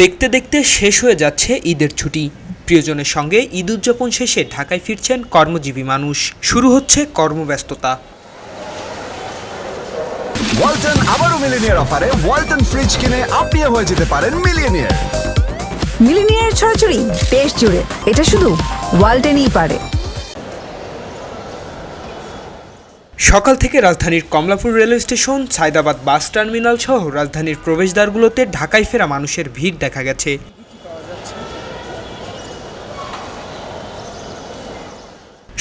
দেখতে দেখতে শেষ হয়ে যাচ্ছে ঈদের ছুটি। প্রিয়জনের সঙ্গে ঈদ উদযাপন শেষে ঢাকায় ফিরছেন কর্মজীবী মানুষ। শুরু হচ্ছে কর্মব্যস্ততা। ওয়ালটন আবারও মিলিনিয়ার অফারে ওয়ালটন ফ্রিজ কিনে আপনিও হয়ে যেতে পারেন মিলিয়নিয়ার মিলিনিয়ার ছড়াছড়ি দেশ জুড়ে। এটা শুধু ওয়ালটেনই পারে। সকাল থেকে রাজধানীর Kamalapur railway station, Sayedabad bus terminal সহ রাজধানীর প্রবেশদ্বারগুলোতে ঢাকায় ফেরা মানুষের ভিড় দেখা গেছে।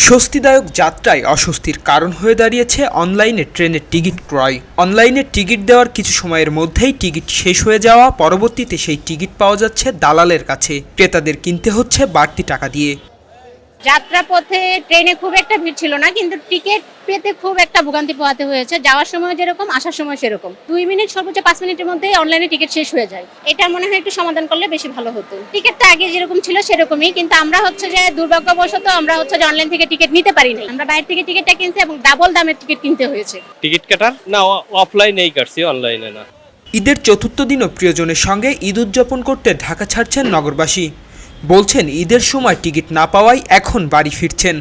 স্বস্তিদায়ক যাত্রায় অস্বস্তির কারণ হয়ে দাঁড়িয়েছে অনলাইনে ট্রেনের টিকিট ক্রয়। অনলাইনে টিকিট দেওয়ার কিছু সময়ের মধ্যেই টিকিট শেষ হয়ে যাওয়া, পরবর্তীতে সেই টিকিট পাওয়া যাচ্ছে দালালের কাছে। ক্রেতাদের কিনতে হচ্ছে বাড়তি টাকা দিয়ে। যাত্রাপথে ট্রেনে খুব একটা ভিড় ছিল না কিন্তু টিকিট পেতে খুব একটা ভোগান্তি পোহাতে হয়েছে। যাওয়ার সময় যেরকম আসার সময় সেরকম। দুই মিনিট সর্বোচ্চ পাঁচ মিনিটের মধ্যে অনলাইনে টিকিট শেষ হয়ে যায়। এটা মনে হয় একটু সমাধান করলে বেশি ভালো হতো। টিকিটটা আগে যেরকম ছিল সেরকমই কিন্তু আমরা হচ্ছে যে দুর্ভাগ্যবশত আমরা হচ্ছে যে অনলাইন থেকে টিকিট নিতে পারি না আমরা বাইরে থেকে টিকিটটা কিনছি এবং ডাবল দামের টিকিট কিনতে হয়েছে। টিকিট কাটার? না অফলাইনেই কাটছি অনলাইনে না। ঈদের চতুর্থ দিনও প্রিয়জনের সঙ্গে ঈদ উদযাপন করতে ঢাকা ছাড়ছেন নগরবাসী। বলছেন ঈদের সময় টিকিট না পাওয়ায় এখন বাড়ি ফিরছেন।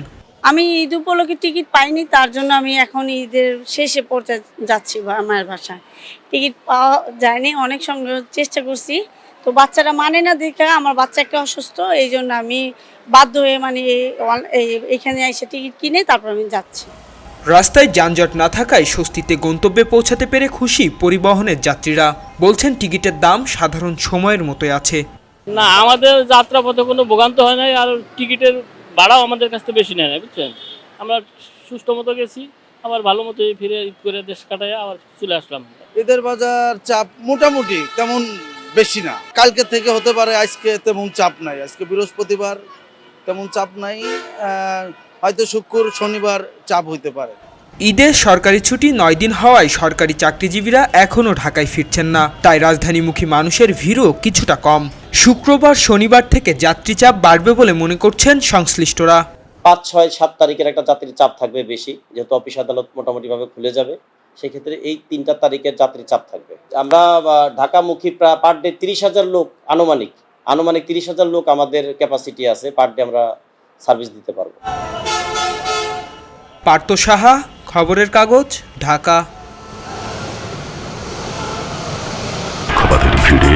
আমি ঈদ উপলক্ষে টিকিট পাইনি তার জন্য আমি এখন ঈদের শেষে পড়তে যাচ্ছি আমার বাসায়। টিকিট পাওয়া যায়নি অনেক সঙ্গে চেষ্টা করছি। তো বাচ্চারা মানে না দেখে আমার বাচ্চা একটা অসুস্থ এই জন্য আমি বাধ্য হয়ে মানে এখানে এসে টিকিট কিনে তারপর আমি যাচ্ছি। রাস্তায় যানজট না থাকায় স্বস্তিতে গন্তব্যে পৌঁছাতে পেরে খুশি পরিবহনের যাত্রীরা। বলছেন টিকিটের দাম সাধারণ সময়ের মতোই আছে। না আমাদের যাত্রাপথে কোনো ভোগান্ত হয় নাই আর টিকিটের ভাড়াও আমাদের কাছ থেকে বেশি নেয় না বুঝছেন? আমরা সুস্থ মতো গেছি আবার ভালো মতো ফিরে ঈদ করে দেশ কাটায় আবার চলে আসলাম। ঈদের বাজার চাপ মোটামুটি তেমন বেশি না। কালকে থেকে হতে পারে আজকে তেমন চাপ নাই। আজকে বৃহস্পতিবার তেমন চাপ নাই হয়তো শুক্র শনিবার চাপ হইতে পারে। ঈদের সরকারি ছুটি নয় দিন হওয়ায় সরকারি চাকরিজীবীরা এখনও ঢাকায় ফিরছেন না। তাই রাজধানীমুখী মানুষের ভিড়ও কিছুটা কম। শুক্রবার শনিবার থেকে যাত্রী চাপ বাড়বে বলে মনে করছেন সংশ্লিষ্টরা। পাঁচ ছয় সাত তারিখের একটা যাত্রীর চাপ থাকবে বেশি যেহেতু অফিস আদালত মোটামুটিভাবে খুলে যাবে সেক্ষেত্রে এই তিনটা তারিখের যাত্রীর চাপ থাকবে। আমরা ঢাকামুখী প্রায় পার ডে তিরিশ হাজার লোক আনুমানিক আনুমানিক তিরিশ হাজার লোক আমাদের ক্যাপাসিটি আছে পার ডে আমরা সার্ভিস দিতে পারব। পার্থ সাহা খবরের কাগজ ঢাকা পক্ষপাতের ভিড়ে